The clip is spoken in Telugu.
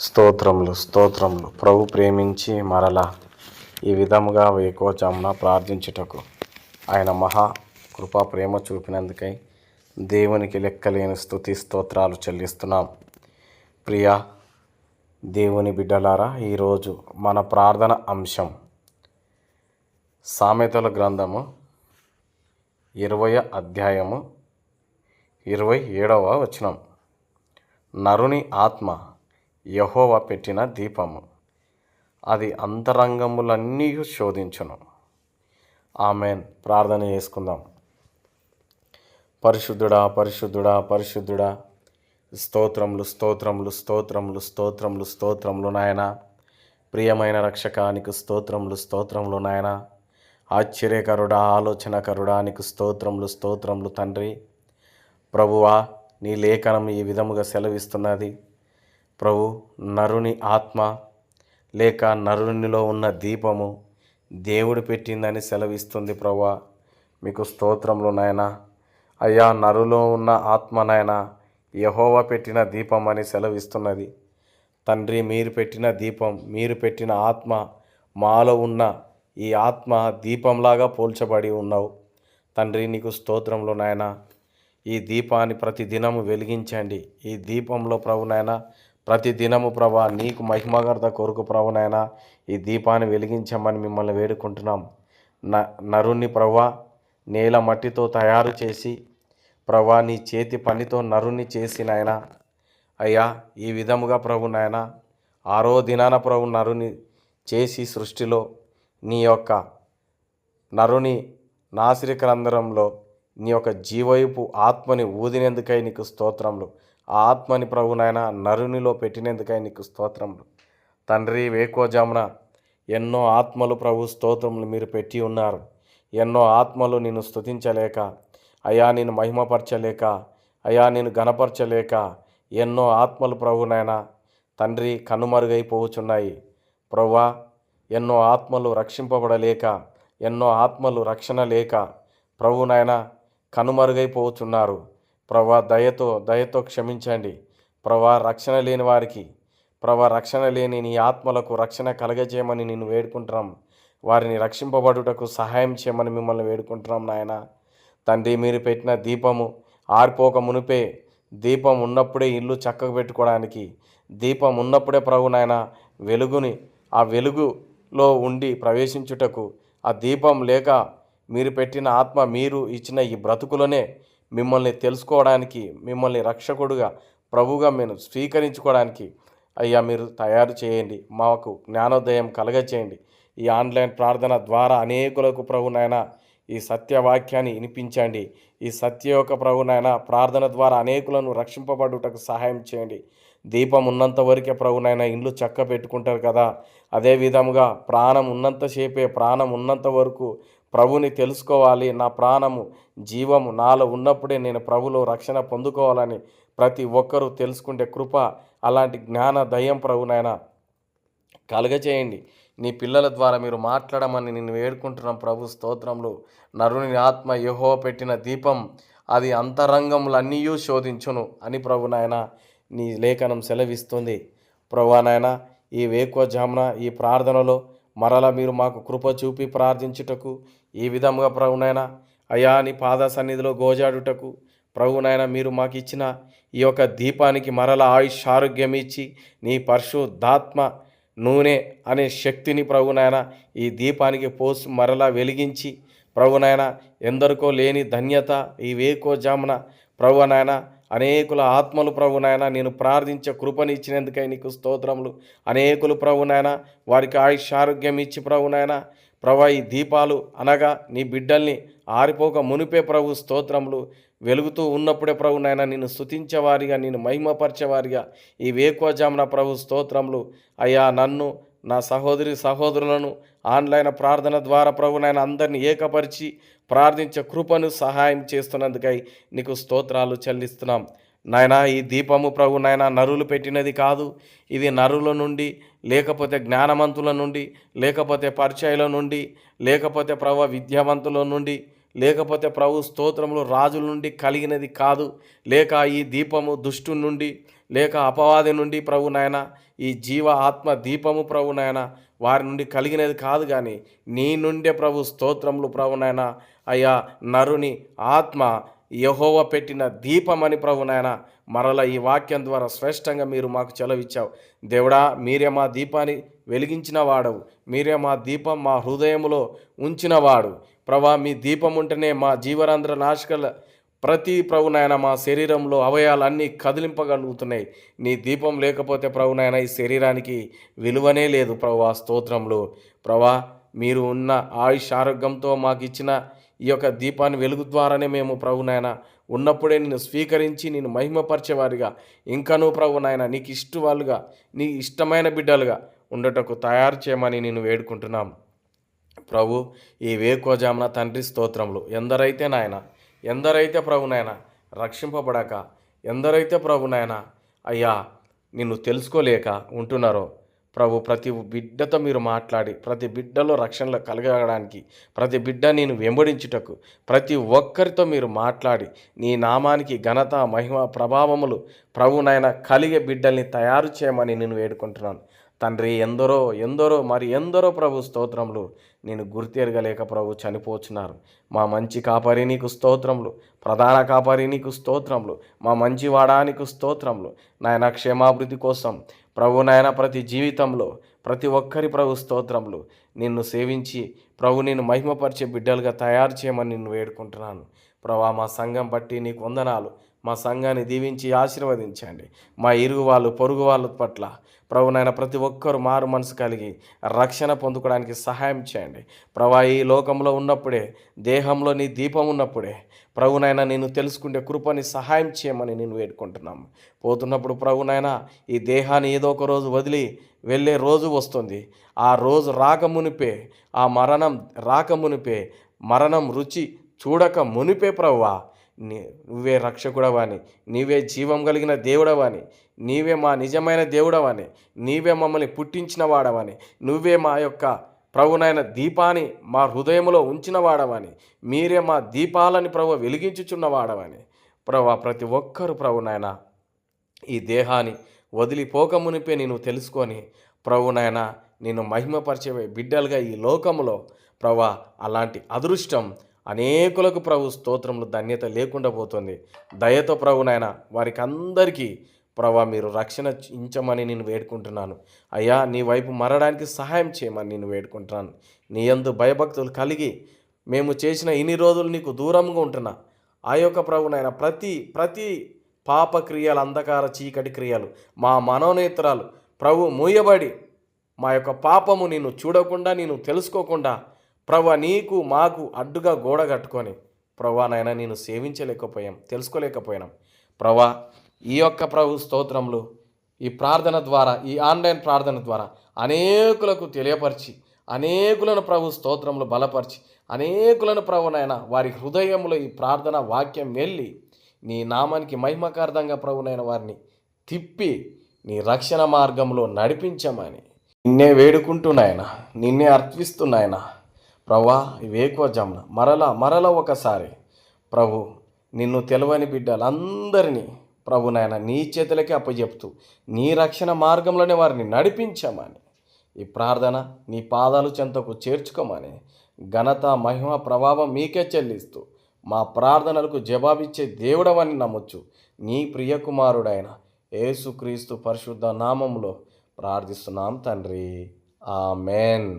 స్తోత్రములు స్తోత్రములు. ప్రభు ప్రేమించి మరలా ఈ విధముగా వేకోజామున ప్రార్థించుటకు ఆయన మహా కృపా ప్రేమ చూపినందుకై దేవునికి లెక్కలేని స్థుతి స్తోత్రాలు చెల్లిస్తున్నాం. ప్రియా దేవుని బిడ్డలారా ఈరోజు మన ప్రార్థన అంశం సామెతల గ్రంథము ఇరవై అధ్యాయము ఇరవై ఏడవ వచనం. నరుని ఆత్మ యహోవ పెట్టిన దీపము. అది అంతరంగములన్నీ శోధించును. ఆమెన్. ప్రార్థన చేసుకుందాం. పరిశుద్ధుడా పరిశుద్ధుడా పరిశుద్ధుడా స్తోత్రములు స్తోత్రములు స్తోత్రములు స్తోత్రములు స్తోత్రములు నాయన. ప్రియమైన రక్షకానికి స్తోత్రములు స్తోత్రములు నాయన. ఆశ్చర్యకరుడా ఆలోచనకరుడా నీకు స్తోత్రములు స్తోత్రములు తండ్రి. ప్రభువా నీ లేఖనం ఈ విధముగా సెలవిస్తున్నది. ప్రభు నరుని ఆత్మ లేక నరునిలో ఉన్న దీపము దేవుడు పెట్టిందని సెలవిస్తుంది ప్రభా మీకు స్తోత్రములు నాయన. అయ్యా నరులో ఉన్న ఆత్మ నాయన యహోవ పెట్టిన దీపం అని సెలవిస్తున్నది. తండ్రి మీరు పెట్టిన దీపం మీరు పెట్టిన ఆత్మ మాలో ఉన్న ఈ ఆత్మ దీపంలాగా పోల్చబడి ఉన్నావు. తండ్రి నీకు స్తోత్రంలో నాయన. ఈ దీపాన్ని ప్రతి దినము వెలిగించండి. ఈ దీపంలో ప్రభు నాయన ప్రతి దినము ప్రభా నీకు మహిమగర్త కొరకు ప్రభు నాయన ఈ దీపాన్ని వెలిగించమని మిమ్మల్ని వేడుకుంటున్నాం. న నరుణ్ణి ప్రభా నేల మట్టితో తయారు చేసి ప్రభా నీ చేతి పనితో నరుణ్ణి చేసి అయ్యా ఈ విధముగా ప్రభు నాయన ఆరో దినాన ప్రభు నరుని చేసి సృష్టిలో నీ యొక్క నరుని నాసిరికరంధ్రంలో నీ యొక్క జీవైపు ఆత్మని ఊదినందుకై నీకు స్తోత్రములు. ఆ ఆత్మని ప్రభు నాయన నరునిలో పెట్టినందుకై నీకు స్తోత్రములు. తండ్రి వేకోజామున ఎన్నో ఆత్మలు ప్రభు స్తోత్రములు మీరు పెట్టి ఉన్నారు. ఎన్నో ఆత్మలు నేను స్తుతించలేక అయా నేను మహిమపరచలేక అయా నేను గణపరచలేక ఎన్నో ఆత్మలు ప్రభు నాయన తండ్రి కనుమరుగైపోవచున్నాయి ప్రవ్వా ఎన్నో ఆత్మలు రక్షింపబడలేక ఎన్నో ఆత్మలు రక్షణ లేక ప్రభు నాయన ప్రభా దయతో దయతో క్షమించండి. ప్రభా రక్షణ లేని వారికి ప్రభా రక్షణ లేని నీ ఆత్మలకు రక్షణ కలగజేయమని నేను వేడుకుంటున్నాం. వారిని రక్షింపబడుటకు సహాయం చేయమని మిమ్మల్ని వేడుకుంటున్నాం నాయన. తండ్రి మీరు పెట్టిన దీపము ఆరిపోక మునిపే దీపం ఉన్నప్పుడే ఇల్లు చక్కగా పెట్టుకోవడానికి దీపం ఉన్నప్పుడే ప్రభు నాయన వెలుగుని ఆ వెలుగులో ఉండి ప్రవేశించుటకు ఆ దీపం లేక మీరు పెట్టిన ఆత్మ మీరు ఇచ్చిన ఈ బ్రతుకులోనే మిమ్మల్ని తెలుసుకోవడానికి మిమ్మల్ని రక్షకుడుగా ప్రభుగా మేము స్వీకరించుకోవడానికి అయ్యా మీరు తయారు చేయండి. మాకు జ్ఞానోదయం కలగచేయండి. ఈ ఆన్లైన్ ప్రార్థన ద్వారా అనేకులకు ప్రభునైన ఈ సత్యవాక్యాన్ని వినిపించండి. ఈ సత్య యొక్క ప్రభునైనా ప్రార్థన ద్వారా అనేకులను రక్షింపబడుటకు సహాయం చేయండి. దీపం ఉన్నంత వరకే ప్రభునైనా ఇండ్లు చక్క పెట్టుకుంటారు కదా. అదే విధముగా ప్రాణం ఉన్నంతసేపే ప్రాణం ఉన్నంత వరకు ప్రభుని తెలుసుకోవాలి. నా ప్రాణము జీవము నాలో ఉన్నప్పుడే నేను ప్రభులో రక్షణ పొందుకోవాలని ప్రతి ఒక్కరూ తెలుసుకుంటే కృప అలాంటి జ్ఞాన దయం ప్రభునైనా కలగచేయండి నీ పిల్లల ద్వారా మీరు మాట్లాడమని నేను వేడుకుంటున్నాం ప్రభు స్తోత్రంలో. నరుని ఆత్మ యహో పెట్టిన దీపం అది అంతరంగములన్నీ శోధించును అని ప్రభు నాయన నీ లేఖనం సెలవిస్తుంది. ప్రభు నాయన ఈ వేకోజామున ఈ ప్రార్థనలో మరలా మీరు మాకు కృప చూపి ప్రార్థించుటకు ఈ విధముగా ప్రభునైనా అయా నీ పాద సన్నిధిలో గోజాడుటకు ప్రభునైనా మీరు మాకు ఇచ్చిన ఈ యొక్క దీపానికి మరల ఆయుష్ ఆరోగ్యం ఇచ్చి నీ పరిశుద్ధాత్మ నూనె అనే శక్తిని ప్రభునైనా ఈ దీపానికి పోసి మరలా వెలిగించి ప్రభునైనా ఎందరికో లేని ధన్యత ఈ వేకో జామున ప్రభునైనా అనేకుల ఆత్మలు ప్రభునైనా నేను ప్రార్థించే కృపని ఇచ్చినందుకై నీకు స్తోత్రములు. అనేకులు ప్రభునైనా వారికి ఆయుష్ ఆరోగ్యం ఇచ్చి ప్రభునైనా ప్రభా ఈ దీపాలు అనగా నీ బిడ్డల్ని ఆరిపోక మునిపే ప్రభు స్తోత్రములు. వెలుగుతూ ఉన్నప్పుడే ప్రభు నాయన నిన్ను స్థుతించేవారిగా నేను మహిమపరిచేవారిగా ఈ వేకువజామున ప్రభు స్తోత్రములు. అయ్యా నన్ను నా సహోదరి సహోదరులను ఆన్లైన్ ప్రార్థన ద్వారా ప్రభు నాయన అందరినీ ఏకపరిచి ప్రార్థించే కృపను సహాయం చేస్తున్నందుకై నీకు స్తోత్రాలు చెల్లిస్తున్నాం. నాయన ఈ దీపము ప్రభు నాయన నరులు పెట్టినది కాదు. ఇది నరుల నుండి లేకపోతే జ్ఞానవంతుల నుండి లేకపోతే పరిచయల నుండి లేకపోతే ప్రభు విద్యావంతుల నుండి లేకపోతే ప్రభు స్తోత్రములు రాజుల నుండి కలిగినది కాదు. లేక ఈ దీపము దుష్టు నుండి లేక అపవాది నుండి ప్రభు నాయన ఈ జీవ ఆత్మ దీపము ప్రభు నాయన వారి నుండి కలిగినది కాదు కానీ నీ నుండే ప్రభు స్తోత్రములు ప్రభు నాయన. అయ్యా నరుని ఆత్మ యహోవ పెట్టిన దీపమని ప్రభు నాయన మరల ఈ వాక్యం ద్వారా శ్రేష్టంగా మీరు మాకు చెలవిచ్చావు. దేవుడా మీరే మా దీపాన్ని వెలిగించిన వాడవు. మీరే మా దీపం మా హృదయంలో ఉంచినవాడు ప్రభా మీ దీపం ఉంటేనే మా జీవరంధ్ర నాశకల ప్రతి ప్రభునాయన మా శరీరంలో అవయాలన్నీ కదిలింపగలుగుతున్నాయి. నీ దీపం లేకపోతే ప్రభునాయన ఈ శరీరానికి విలువనే లేదు ప్రభు ఆ స్తోత్రంలో. ప్రభా మీరు ఉన్న ఆయుష్ ఆరోగ్యంతో మాకు ఇచ్చిన ఈ యొక్క దీపాన్ని వెలుగు ద్వారానే మేము ప్రభునాయన ఉన్నప్పుడే నిన్ను స్వీకరించి నేను మహిమపరిచేవారిగా ఇంకనూ ప్రభు నాయన నీకు ఇష్టవాళ్ళుగా నీ ఇష్టమైన బిడ్డలుగా ఉండటకు తయారు చేయమని నేను వేడుకుంటున్నాం. ప్రభు ఈ వేకోజామున తండ్రి స్తోత్రములు ఎందరైతే నాయన ఎందరైతే ప్రభునైనా రక్షింపబడక ఎందరైతే ప్రభునైనా అయ్యా నిన్ను తెలుసుకోలేక ఉంటున్నారో ప్రభు ప్రతి బిడ్డతో మీరు మాట్లాడి ప్రతి బిడ్డలో రక్షణలు కలగడానికి ప్రతి బిడ్డ నేను వెంబడించుటకు ప్రతి ఒక్కరితో మీరు మాట్లాడి నీ నామానికి ఘనత మహిమ ప్రభావములు ప్రభునైనా కలిగే బిడ్డల్ని తయారు చేయమని నేను వేడుకుంటున్నాను. తండ్రి ఎందరో ఎందరో మరి ఎందరో ప్రభు స్తోత్రములు నేను గుర్తెరగలేక ప్రభు చనిపోతున్నారు మా మంచి కాపరి నీకు స్తోత్రములు. ప్రధాన కాపరి నీకు స్తోత్రములు. మా మంచి వాడానికి స్తోత్రములు. నాయన క్షేమాభివృద్ధి కోసం ప్రభు నాయన ప్రతి జీవితంలో ప్రతి ఒక్కరి ప్రభు స్తోత్రములు. నిన్ను సేవించి ప్రభు నేను మహిమపరిచే బిడ్డలుగా తయారు చేయమని నిన్ను వేడుకుంటున్నాను. ప్రభా మా సంఘం బట్టి నీకు వందనాలు. మా సంఘాన్ని దీవించి ఆశీర్వదించండి. మా ఇరుగు వాళ్ళు పొరుగు వాళ్ళ పట్ల ప్రభునైనా ప్రతి ఒక్కరు మారు మనసు కలిగి రక్షణ పొందుకోవడానికి సహాయం చేయండి. ప్రభా ఈ లోకంలో ఉన్నప్పుడే దేహంలో నీ దీపం ఉన్నప్పుడే ప్రభునైనా నేను తెలుసుకుంటే కృపని సహాయం చేయమని నేను వేడుకుంటున్నాము. పోతున్నప్పుడు ప్రభునైనా ఈ దేహాన్ని ఏదో ఒక రోజు వదిలి వెళ్ళే రోజు వస్తుంది. ఆ రోజు రాకమునిపే ఆ మరణం రాకమునిపే మరణం రుచి చూడక మునిపే ప్రవ్వా నువ్వే రక్షకుడవాని నీవే జీవం కలిగిన దేవుడవాని నీవే మా నిజమైన దేవుడవని నీవే మమ్మల్ని పుట్టించిన వాడవని నువ్వే మా యొక్క ప్రభునైన దీపాన్ని మా హృదయంలో ఉంచిన వాడవని మీరే మా దీపాలని ప్రభు వెలిగించుచున్న వాడవని. ప్రభు ప్రతి ఒక్కరు ప్రభునైనా ఈ దేహాన్ని వదిలిపోక మునిపే నేను తెలుసుకొని ప్రభునైనా నేను మహిమపరిచే బిడ్డలుగా ఈ లోకంలో ప్రభా అలాంటి అదృష్టం అనేకులకు ప్రభు స్తోత్రములు ధన్యత లేకుండా పోతుంది. దయతో ప్రభునైన వారికి అందరికీ ప్రభా మీరు రక్షణ ఇంచమని నేను వేడుకుంటున్నాను. అయ్యా నీ వైపు మరడానికి సహాయం చేయమని నేను వేడుకుంటున్నాను. నీ యందు భయభక్తులు కలిగి మేము చేసిన ఇన్ని రోజులు నీకు దూరంగా ఉంటున్నా. ఆ యొక్క ప్రభునైనా ప్రతి ప్రతి పాప క్రియలు అంధకార చీకటి క్రియలు మా మనోనేత్రాలు ప్రభు మూయబడి మా యొక్క పాపము నేను చూడకుండా నేను తెలుసుకోకుండా ప్రభా నీకు మాకు అడ్డుగా గోడ కట్టుకొని ప్రభా నాయన నేను సేవించలేకపోయాం తెలుసుకోలేకపోయాం. ప్రభా ఈ యొక్క ప్రభు స్తోత్రములు ఈ ప్రార్థన ద్వారా ఈ ఆన్లైన్ ప్రార్థన ద్వారా అనేకులకు తెలియపరిచి అనేకులను ప్రభు స్తోత్రములు బలపరిచి అనేకులను ప్రభు నాయన వారి హృదయంలో ఈ ప్రార్థన వాక్యం వెళ్ళి నీ నామానికి మహిమకార్థంగా ప్రభునైన వారిని తిప్పి నీ రక్షణ మార్గంలో నడిపించమని. నిన్నే వేడుకుంటున్నాయన నిన్నే అర్పిస్తున్నాయన. ప్రభా వేకువ జమున. మరల మరల ఒకసారి. ప్రభు నిన్ను తెలవని బిడ్డలందరినీ ప్రభు నాయన నీ చేతులకే అప్పచెప్తూ నీ రక్షణ మార్గంలోనే వారిని నడిపించమని. ఈ ప్రార్థన నీ పాదాలు చెంతకు చేర్చుకోమని ఘనత మహిమ ప్రభావం మీకే చెల్లిస్తూ మా ప్రార్థనలకు జవాబిచ్చే దేవుడవని నమ్మొచ్చు నీ ప్రియకుమారుడైన యేసుక్రీస్తు పరిశుద్ధ నామంలో ప్రార్థిస్తున్నాం తండ్రి. ఆమెన్.